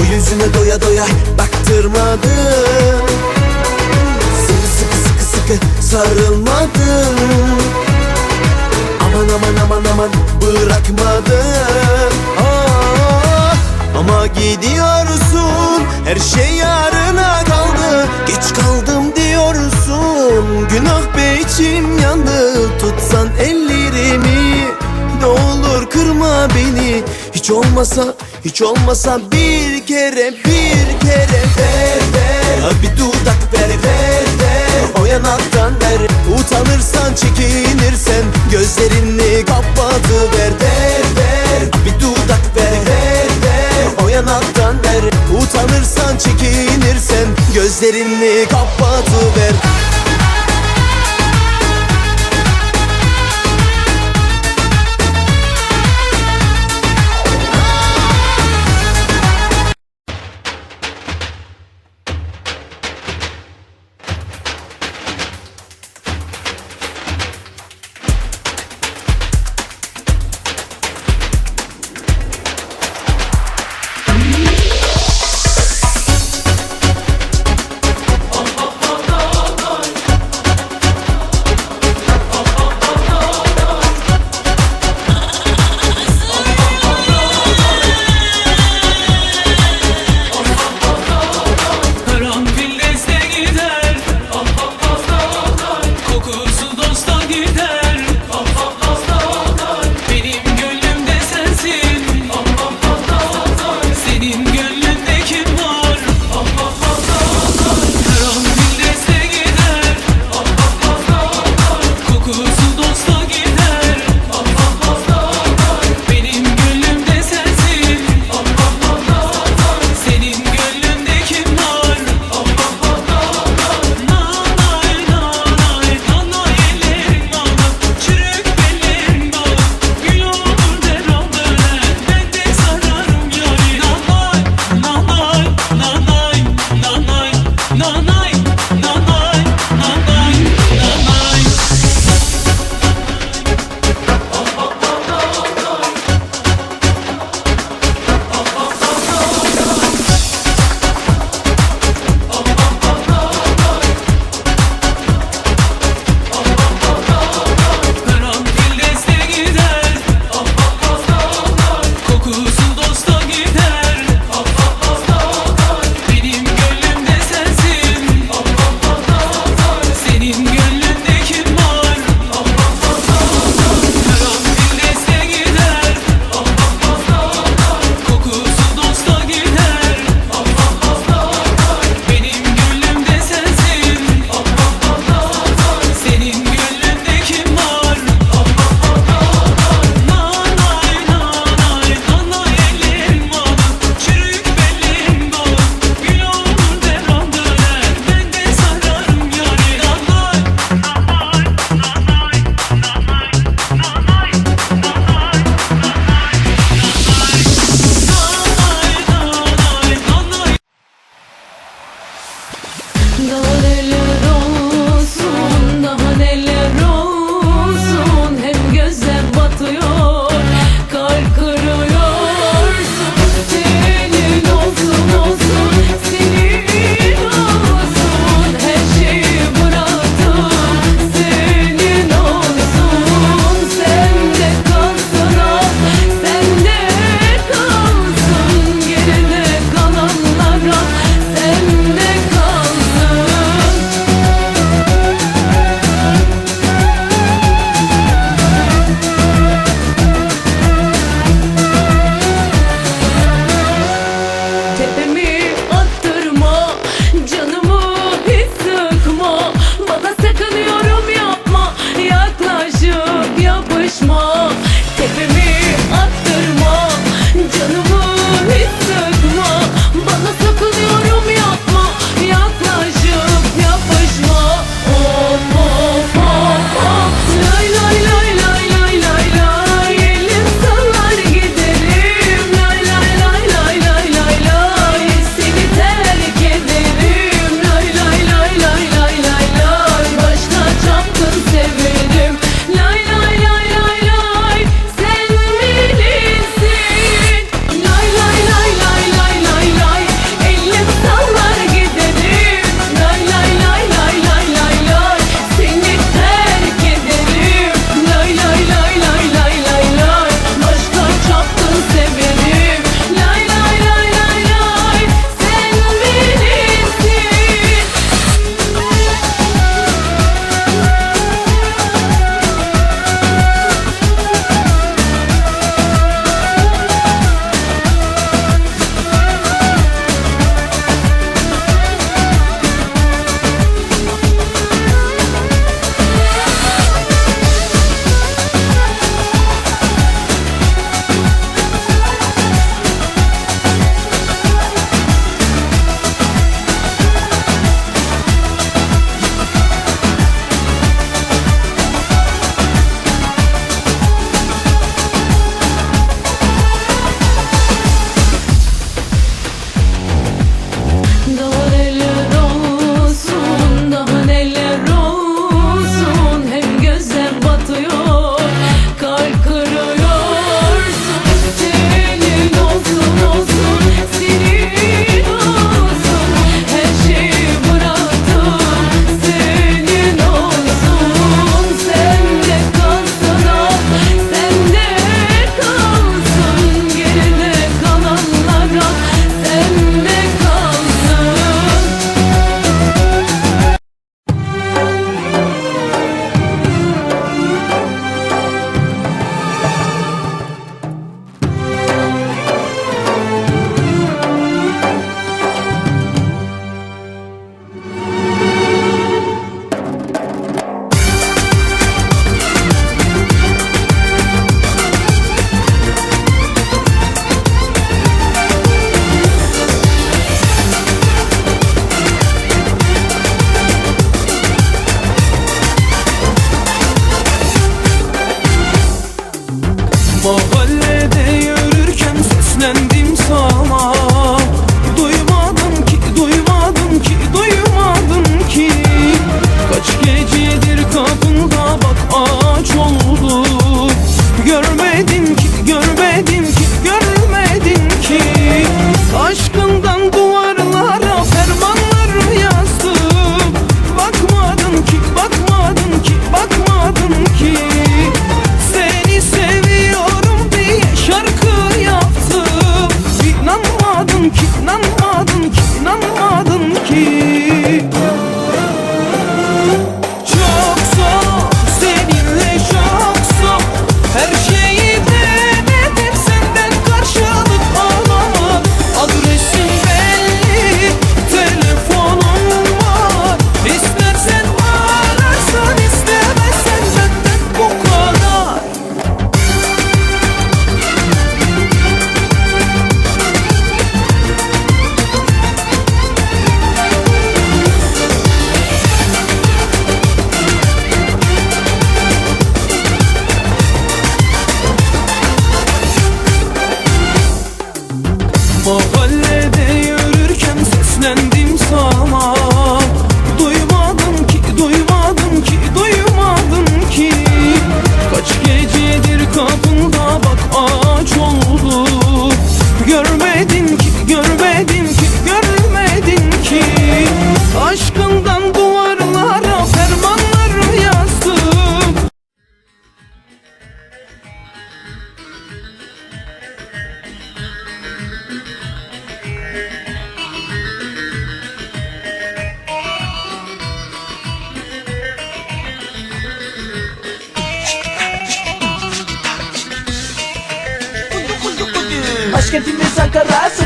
O yüzüne doya doya baktırmadın Seni sıkı sıkı sıkı sarılmadın Aman aman aman aman bırakmadın oh, ah, Ama gidiyorsun her şey yarına kaldı. Geç kaldım diyorsun günah be içim yandı. Tutsan ellerimi ne olur kırma beni. Hiç olmasa hiç olmasa bir kere bir kere Ver ver. Bir dudak ver ver ver. O yanaktan ver. Utanırsan çekinirsen Gözlerini kapadı ver ver. Ver Bir dudak ver ver ver. O yanaktan ver. Utanırsan çekinirsen Gözlerini kapadı ver Tepemi attırma Canımı hiç sıkma. Bana sakın yorum yapma Yaklaşıp yapışma. Tepemi attırma. que a ti me saca raza,